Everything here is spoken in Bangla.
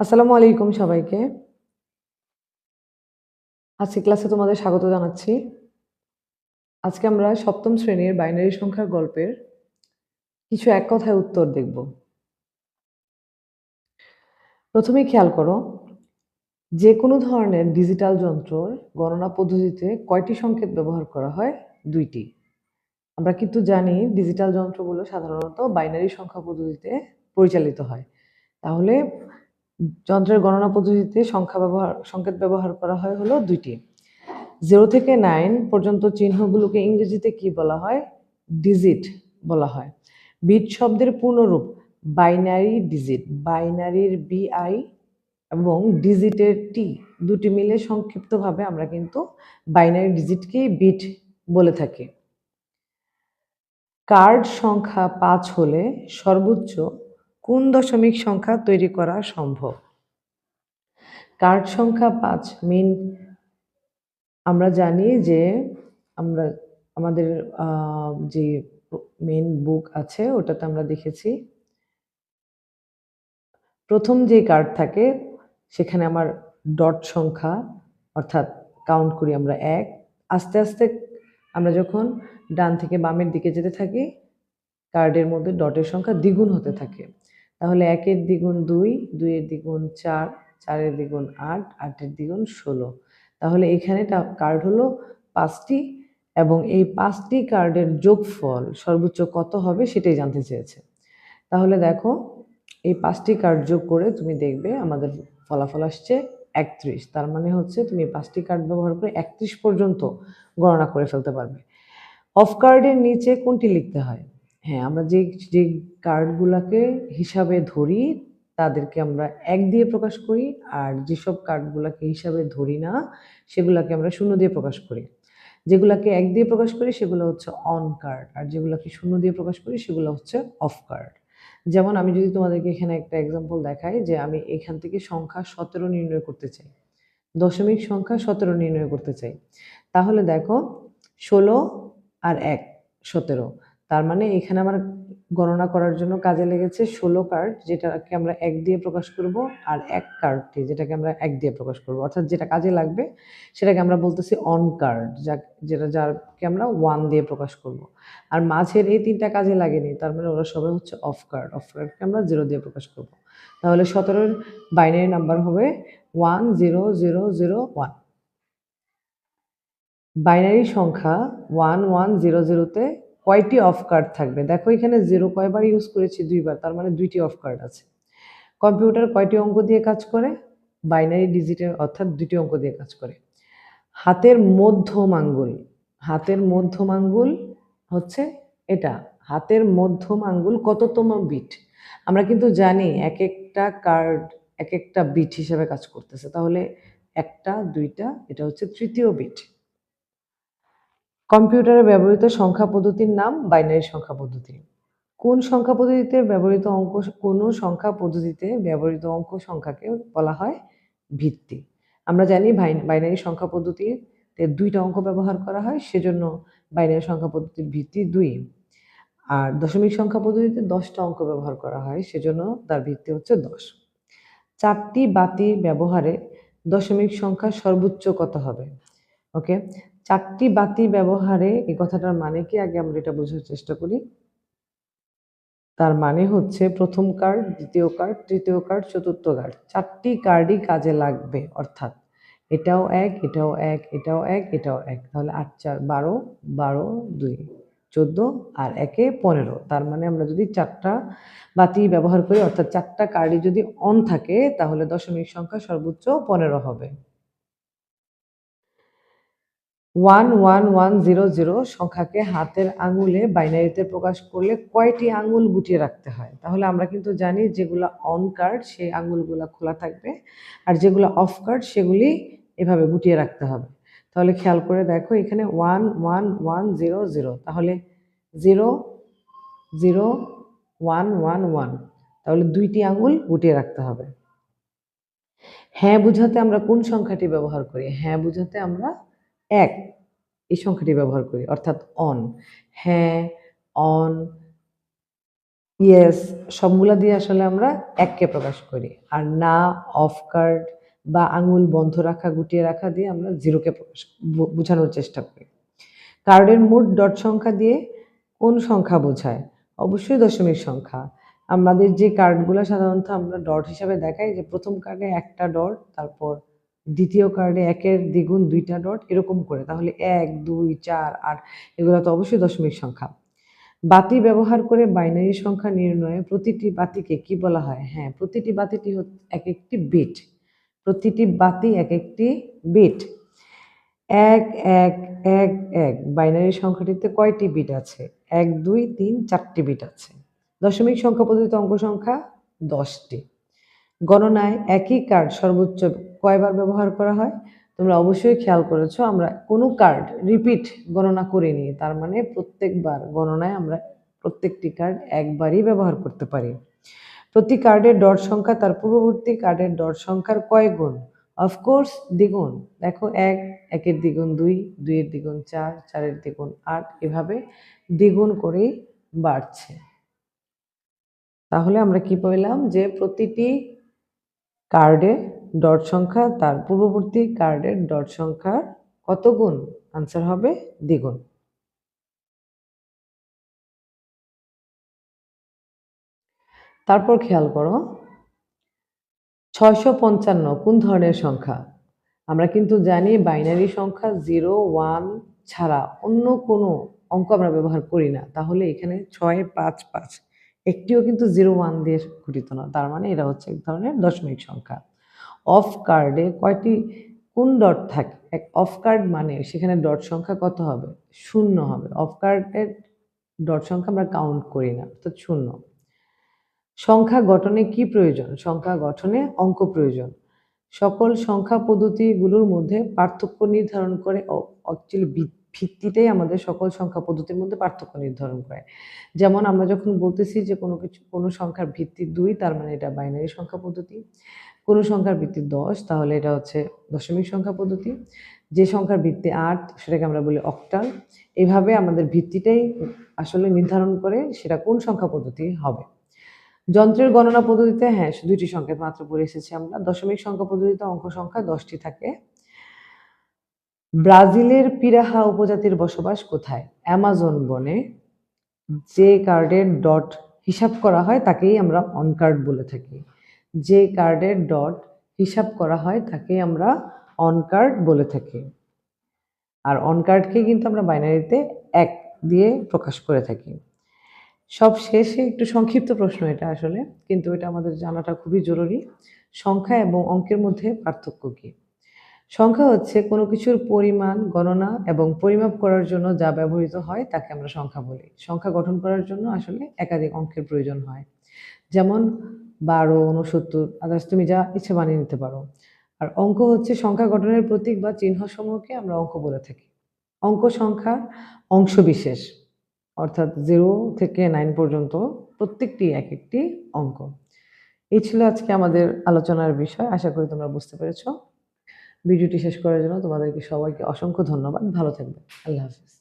আসসালামু আলাইকুম সবাইকে। আজকে ক্লাসে তোমাদের স্বাগত জানাচ্ছি। আজকে আমরা সপ্তম শ্রেণির বাইনারি সংখ্যার গল্পের কিছু এক কথায় উত্তর দেখব। প্রথমে খেয়াল করো, যে কোনো ধরনের ডিজিটাল যন্ত্রর গণনা পদ্ধতিতে কয়টি সংকেত ব্যবহার করা হয়? দুইটি আমরা কিন্তু জানি ডিজিটাল যন্ত্রগুলো সাধারণত বাইনারি সংখ্যা পদ্ধতিতে পরিচালিত হয়। তাহলে যন্ত্রের গণনা পদ্ধতিতে সংখ্যা ব্যবহার, সংকেত ব্যবহার করা হয় হলো ২ টি। 0 থেকে নাইন পর্যন্ত চিহ্নগুলোকে ইংরেজিতে কি বলা হয়? ডিজিট বলা হয়। বিট শব্দের পূর্ণরূপ বাইনারি ডিজিট। বাইনারির বিআই এবং ডিজিটের টি দুটি মিলে সংক্ষিপ্তভাবে আমরা কিন্তু বাইনারি ডিজিটকেই বিট বলে থাকি। কার্ড সংখ্যা পাঁচ হলে সর্বোচ্চ কোন দশমিক সংখ্যা তৈরি করা সম্ভব? কার্ড সংখ্যা পাঁচ মিন আমরা জানি যে আমরা আমাদের যে মেন বুক আছে ওটাতে আমরা দেখেছি। প্রথম যে কার্ড থাকে সেখানে আমার ডট সংখ্যা অর্থাৎ কাউন্ট করি আমরা এক আস্তে, আস্তে আমরা যখন ডান থেকে বামের দিকে যেতে থাকি কার্ডের মধ্যে ডটের সংখ্যা দ্বিগুণ হতে থাকে। তাহলে ১ এর দ্বিগুণ ২, ২ এর দ্বিগুণ ৪, ৪ এর দ্বিগুণ ৮, ৮ এর দ্বিগুণ ১৬ তাহলে এখানে কার্ড হলো পাঁচটি এবং এই পাঁচটি কার্ডের যোগফল সর্বোচ্চ কত হবে সেটাই জানতে চেয়েছে। তাহলে দেখো এই পাঁচটি কার্ড যোগ করে তুমি দেখবে আমাদের ফলাফল আসছে ৩১ তার মানে হচ্ছে তুমি পাঁচটি কার্ড ব্যবহার করে ৩১ পর্যন্ত গণনা করে ফেলতে পারবে। অফ কার্ডের নিচে কোনটি লিখতে হয়? হ্যাঁ, আমরা যে যে কার্ডগুলাকে হিসাবে ধরি তাদেরকে আমরা এক দিয়ে প্রকাশ করি আর যেসব কার্ডগুলাকে হিসাবে ধরি না সেগুলাকে আমরা শূন্য দিয়ে প্রকাশ করি। যেগুলাকে ১ দিয়ে প্রকাশ করি সেগুলো হচ্ছে অন কার্ড আর যেগুলাকে শূন্য দিয়ে প্রকাশ করি সেগুলো হচ্ছে অফ কার্ড। যেমন আমি যদি তোমাদেরকে এখানে একটা এক্সাম্পল দেখাই যে আমি এখান থেকে সংখ্যা ১৭ নির্ণয় করতে চাই। দশমিক সংখ্যা ১৭ নির্ণয় করতে চাই। তাহলে দেখো ১৬ আর ১ ১৭ তার মানে এখানে আমার গণনা করার জন্য কাজে লেগেছে ১৬ কার্ড যেটাকে আমরা এক দিয়ে প্রকাশ করব আর ১ কার্ডটি যেটাকে আমরা এক দিয়ে প্রকাশ করব। অর্থাৎ যেটা কাজে লাগবে সেটাকে আমরা বলতেছি অন কার্ড যা যেটা যারকে আমরা ওয়ান দিয়ে প্রকাশ করব। আর মাঝের এই ৩ টা কাজে লাগেনি, তার মানে ওরা সবাই হচ্ছে অফ কার্ড। অফ কার্ডকে আমরা জিরো দিয়ে প্রকাশ করব। তাহলে ১৭ এর বাইনারি নাম্বার হবে 10001 বাইনারি সংখ্যা 1100 তে কয়টি অফ কার্ড থাকবে? দেখো এখানে 0 কয়বার ইউজ করেছি? দুইবার তার মানে দুইটি অফ কার্ড আছে। কম্পিউটার কয়টি অঙ্ক দিয়ে কাজ করে? বাইনারি ডিজিটের অর্থাৎ ২ টি অঙ্ক দিয়ে কাজ করে। হাতের মধ্যম আঙ্গুল, হাতের মধ্যম আঙ্গুল হচ্ছে এটা। হাতের মধ্যম আঙ্গুল কততম বিট? আমরা কিন্তু জানি এক একটা কার্ড এক একটা বিট হিসেবে কাজ করতেছে। তাহলে একটা দুইটা এটা হচ্ছে তৃতীয় বিট। কম্পিউটারে ব্যবহৃত সংখ্যা পদ্ধতির নাম বাইনারি সংখ্যা পদ্ধতি। কোন সংখ্যা পদ্ধতিতে ব্যবহৃত অঙ্ক কোন সংখ্যা পদ্ধতিতে ব্যবহৃত অঙ্ক সংখ্যাকে বলা হয় ভিত্তি। আমরা জানি বাইনারি সংখ্যা পদ্ধতিতে দুইটা অঙ্ক ব্যবহার করা হয়, সেজন্য বাইনারি সংখ্যা পদ্ধতির ভিত্তি দুই আর দশমিক সংখ্যা পদ্ধতিতে দশটা অঙ্ক ব্যবহার করা হয়, সেজন্য তার ভিত্তি হচ্ছে দশ চারটি বাতি ব্যবহারে দশমিক সংখ্যা সর্বোচ্চ কত হবে? ওকে ৪ টি বাতি ব্যবহারে এই কথাটার মানে কি আগে আমরা এটা বোঝার চেষ্টা করি। তার মানে হচ্ছে প্রথম কার্ড, দ্বিতীয় কার্ড, তৃতীয় কার্ড, চতুর্থ কার্ড। চারটি কার্ডই কাজে লাগবে অর্থাৎ এটাও এক এটাও এক এটাও এক এটাও এক তাহলে ৮ ৪ ১২, ১২ ২ ১৪ আর একে পনেরো তার মানে আমরা যদি চারটা বাতি ব্যবহার করি অর্থাৎ চারটা কার্ডই যদি অন থাকে তাহলে দশমিক সংখ্যা সর্বোচ্চ ১৫ হবে। 11100 সংখ্যাকে হাতের আঙুলে বাইনারিতে প্রকাশ করলে কয়টি আঙুল গুটিয়ে রাখতে হয়? তাহলে আমরা কিন্তু জানি যেগুলো অন কার্ড সেই আঙুলগুলো খোলা থাকবে আর যেগুলো অফ কার্ড সেগুলি এভাবে গুটিয়ে রাখতে হবে। তাহলে খেয়াল করে দেখো, এখানে 11100 তাহলে 0 0 1 1 1 তাহলে দুইটি আঙুল গুটিয়ে রাখতে হবে। হ্যাঁ বুঝাতে আমরা কোন সংখ্যাটি ব্যবহার করি? হ্যাঁ বুঝাতে আমরা ১ এই সংখ্যাটি ব্যবহার করি অর্থাৎ অন। হ্যাঁ, অন ইয়েস সবগুলা দিয়ে আসলে আমরা এককে প্রকাশ করি আর না অফ কার্ড বা আঙুল বন্ধ রাখা গুটিয়ে রাখা দিয়ে আমরা জিরোকে প্রকাশ বোঝানোর চেষ্টা করি কার্ডের মোট ডট সংখ্যা দিয়ে কোন সংখ্যা বোঝায় অবশ্যই দশমিক সংখ্যা আমাদের যে কার্ডগুলো সাধারণত আমরা ডট হিসাবে দেখাই যে প্রথম কার্ডে একটা ডট তারপর দ্বিতীয় কার্ডে একের দ্বিগুণ দুইটা ডট এরকম করে। তাহলে এক, দুই, চার, আট, এগুলো তো অবশ্যই দশমিক সংখ্যা। বাতি ব্যবহার করে বাইনারি সংখ্যা নির্ণয়ে প্রতিটি বাতিকে কি বলা হয়? হ্যাঁ প্রতিটি বাতিটি এক একটি বিট প্রতিটি বাতি এক একটি বিট এক এক এক এক বাইনারি সংখ্যাটিতে কয়টি বিট আছে? এক, দুই, তিন, চারটি বিট আছে। দশমিক সংখ্যা পদ্ধতিতে অঙ্ক সংখ্যা দশটি। গণনায় একই কার্ড সর্বোচ্চ কয়বার ব্যবহার করা হয়? তোমরা অবশ্যই খেয়াল করেছ, আমরা কোনো কার্ড রিপিট গণনা করে করিনি, তার মানে প্রত্যেকবার গণনায় আমরা প্রত্যেকটি কার্ড একবারই ব্যবহার করতে পারি। প্রতি কার্ডের ডট সংখ্যা তার পূর্ববর্তী কার্ডের ডট সংখ্যার কয় গুণ? অফকোর্স দ্বিগুণ। দেখো, এক, একের দ্বিগুণ দুই, দুইয়ের দ্বিগুণ চার, চারের দ্বিগুণ আট, এভাবে দ্বিগুণ করেই বাড়ছে। তাহলে আমরা কি পেলাম? যে প্রতিটি কার্ডে ডট সংখ্যা, তার পূর্ববর্তী কার্ডের ডট সংখ্যার কত গুণ? আনসার হবে দ্বিগুণ। তারপর খেয়াল করো, ছয়শো পঞ্চান্ন কোন ধরনের সংখ্যা? আমরা কিন্তু জানি বাইনারি সংখ্যা জিরো, ওয়ান ছাড়া অন্য কোনো অঙ্ক আমরা ব্যবহার করি না। তাহলে এখানে ছয়, পাঁচ পাঁচ। একটিও কিন্তু জিরো ওয়ান দিয়ে গঠিত না। তার মানে এটা হচ্ছে এক ধরনের দশমিক সংখ্যা। অফ কার্ডে কয়টি, কোন ডট থাকে? এক অফ কার্ড মানে সেখানে ডট সংখ্যা কত হবে? শূন্য হবে। অফ কার্ডের ডট সংখ্যা আমরা কাউন্ট করি না, অর্থাৎ শূন্য। সংখ্যা গঠনে কি প্রয়োজন? সংখ্যা গঠনে অঙ্ক প্রয়োজন। সকল সংখ্যা পদ্ধতিগুলোর মধ্যে পার্থক্য নির্ধারণ করে অ্যাকচুয়ালি ভিত্তিটাই আমাদের সকল সংখ্যা পদ্ধতির মধ্যে পার্থক্য নির্ধারণ করে। যেমন আমরা যখন বলতেছি যে কোনো কিছু, কোনো সংখ্যার ভিত্তি দুই, তার মানে এটা বাইনারি সংখ্যা পদ্ধতি। কোনো সংখ্যার ভিত্তি দশ, তাহলে এটা হচ্ছে দশমিক সংখ্যা পদ্ধতি। যে সংখ্যার ভিত্তি আট, সেটাকে আমরা বলি অক্টাল এভাবে আমাদের ভিত্তিটাই আসলে নির্ধারণ করে সেটা কোন সংখ্যা পদ্ধতি হবে। যন্ত্রের গণনা পদ্ধতিতে হ্যাঁ দুইটি সংকেত মাত্র পড়ে এসেছি আমরা। দশমিক সংখ্যা পদ্ধতিতে অঙ্ক সংখ্যা দশটি থাকে। ব্রাজিলের পিরাহা উপজাতির বসবাস কোথায়? অ্যামাজন বনে। যে কার্ডের ডট হিসাব করা হয় তাকেই আমরা অন কার্ড বলে থাকি। যে কার্ডের ডট হিসাব করা হয় তাকেই আমরা অন কার্ড বলে থাকি। আর অন কার্ডকে কিন্তু আমরা বাইনারিতে এক দিয়ে প্রকাশ করে থাকি। সব শেষে একটু সংক্ষিপ্ত প্রশ্ন এটা আসলে, কিন্তু এটা আমাদের জানাটা খুবই জরুরি। সংখ্যা এবং অঙ্কের মধ্যে পার্থক্য কী? সংখ্যা হচ্ছে কোনো কিছুর পরিমাণ, গণনা এবং পরিমাপ করার জন্য যা ব্যবহৃত হয় তাকে আমরা সংখ্যা বলি। সংখ্যা গঠন করার জন্য আসলে একাধিক অঙ্কের প্রয়োজন হয়। যেমন বারো উনসত্তর আদার্স তুমি যা ইচ্ছে বানিয়ে নিতে পারো। আর অঙ্ক হচ্ছে সংখ্যা গঠনের প্রতীক বা চিহ্ন সমূহকে আমরা অঙ্ক বলে থাকি। অঙ্ক সংখ্যা অংশ বিশেষ, অর্থাৎ জিরো থেকে নাইন পর্যন্ত প্রত্যেকটি এক একটি অঙ্ক। এই ছিল আজকে আমাদের আলোচনার বিষয়। আশা করি তোমরা বুঝতে পেরেছ। ভিডিওটি শেষ করার জন্য তোমাদেরকে সবাইকে অসংখ্য ধন্যবাদ। ভালো থাকবে আল্লাহ হাফিজ।